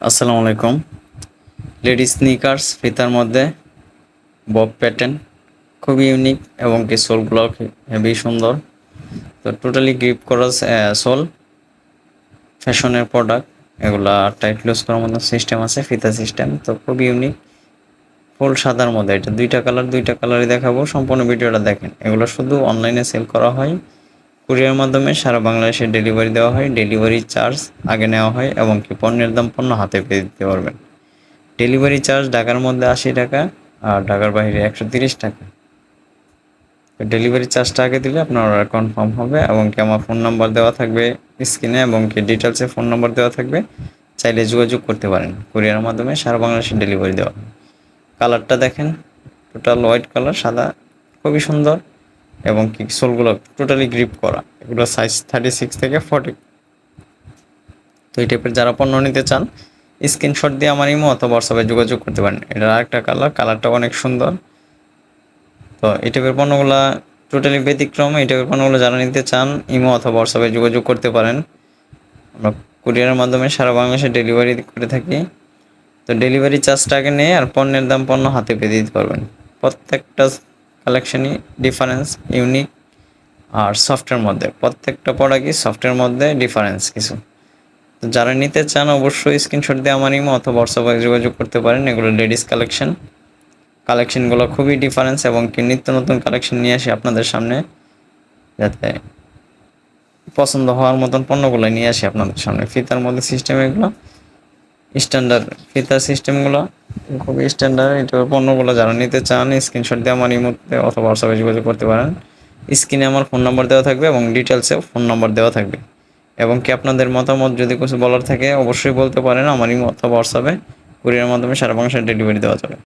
আসসালামু আলাইকুম। Ladies sneakers ফিতার মধ্যে বব প্যাটার্ন খুবই ইউনিক এবং কি সোলগুলো হেভি সুন্দর। তো টোটালি গ্রিপ করা সোল ফ্যাশনের প্রোডাক্ট এগুলা টাইট লুজ করার মতো সিস্টেম আছে, ফিতা সিস্টেম তো খুবই ইউনিক ফুল সাদার মধ্যে, এটা দুইটা কালার দুইটা কালারই দেখাবো, সম্পূর্ণ ভিডিওটা দেখেন। এগুলো শুধু অনলাইনে সেল করা হয়। কুরিয়ার মাধ্যমে সারা বাংলাদেশে ডেলিভারি দেওয়া হয়, ডেলিভারি চার্জ আগে নেওয়া হয় এবং কি পণ্যের দাম পণ্য হাতে পেয়ে দিতে পারবেন। ডেলিভারি চার্জ ঢাকার মধ্যে আশি টাকা আর ঢাকার বাইরে একশো তিরিশ টাকা। ডেলিভারি চার্জটা আগে দিলে আপনার অর্ডার কনফার্ম হবে এবং কি আমার ফোন নাম্বার দেওয়া থাকবে স্ক্রিনে এবং কি ডিটেলসে ফোন নাম্বার দেওয়া থাকবে, চাইলে যোগাযোগ করতে পারেন। কুরিয়ার মাধ্যমে সারা বাংলাদেশে ডেলিভারি দেওয়া কালারটা দেখেন টোটাল হোয়াইট কালার সাদা, খুবই সুন্দর। এবং কি সোলগুলো টোটালি গ্রিপ করা। এগুলো সাইজ থার্টি সিক্স থেকে ফর্টি তো এই টাইপের যারা পণ্য নিতে চান স্ক্রিনশট দিয়ে আমার ইমো অথবা হোয়াটসঅ্যাপে যোগাযোগ করতে পারেন। এটার আরেকটা কালার কালারটা অনেক সুন্দর। তো এই টাইপের পণ্যগুলো টোটালি ব্যতিক্রম। এই টাইপের পণ্যগুলো যারা নিতে চান ইমো অথবা হোয়াটসঅ্যাপে যোগাযোগ করতে পারেন। আমরা কুরিয়ারের মাধ্যমে সারা বাংলাদেশে ডেলিভারি করে থাকি। তো ডেলিভারি চার্জটা আগে নেই আর পণ্যের দাম পণ্য হাতে পেয়ে দিতে পারবেন। প্রত্যেকটা কালেকশনই ডিফারেন্স ইউনিক আর সফটের মধ্যে। প্রত্যেকটা প্রোডাক্টই সফটের মধ্যে ডিফারেন্স কিছু। তো যারা নিতে চান অবশ্যই স্ক্রিনশট দিয়ে আমার ইমো অথবা হোয়াটসঅ্যাপে যোগাযোগ করতে পারেন। এগুলো লেডিস কালেকশন কালেকশনগুলো খুবই ডিফারেন্স এবং কি নিত্য নতুন কালেকশন নিয়ে আসি আপনাদের সামনে, যাতে পছন্দ হওয়ার মতন পণ্যগুলো নিয়ে আসি আপনাদের সামনে। ফিতার মধ্যে সিস্টেম এগুলো স্ট্যান্ডার্ড ফিতার সিস্টেমগুলো খুবই স্ট্যান্ডার্ড এটা পণ্যগুলো যারা নিতে চান স্ক্রিনশট দিয়ে আমার ইমোতে অথবা হোয়াটসঅ্যাপে যোগাযোগ করতে পারেন। স্ক্রিনে আমার ফোন নাম্বার দেওয়া থাকবে এবং ডিটেলসেও ফোন নাম্বার দেওয়া থাকবে। এবং কি আপনাদের মতামত যদি কিছু বলার থাকে, অবশ্যই বলতে পারেন আমার ইমো অথবা হোয়াটসঅ্যাপে কুরিয়ার মাধ্যমে সারা বাংলাদেশে ডেলিভারি দেওয়া যাবে।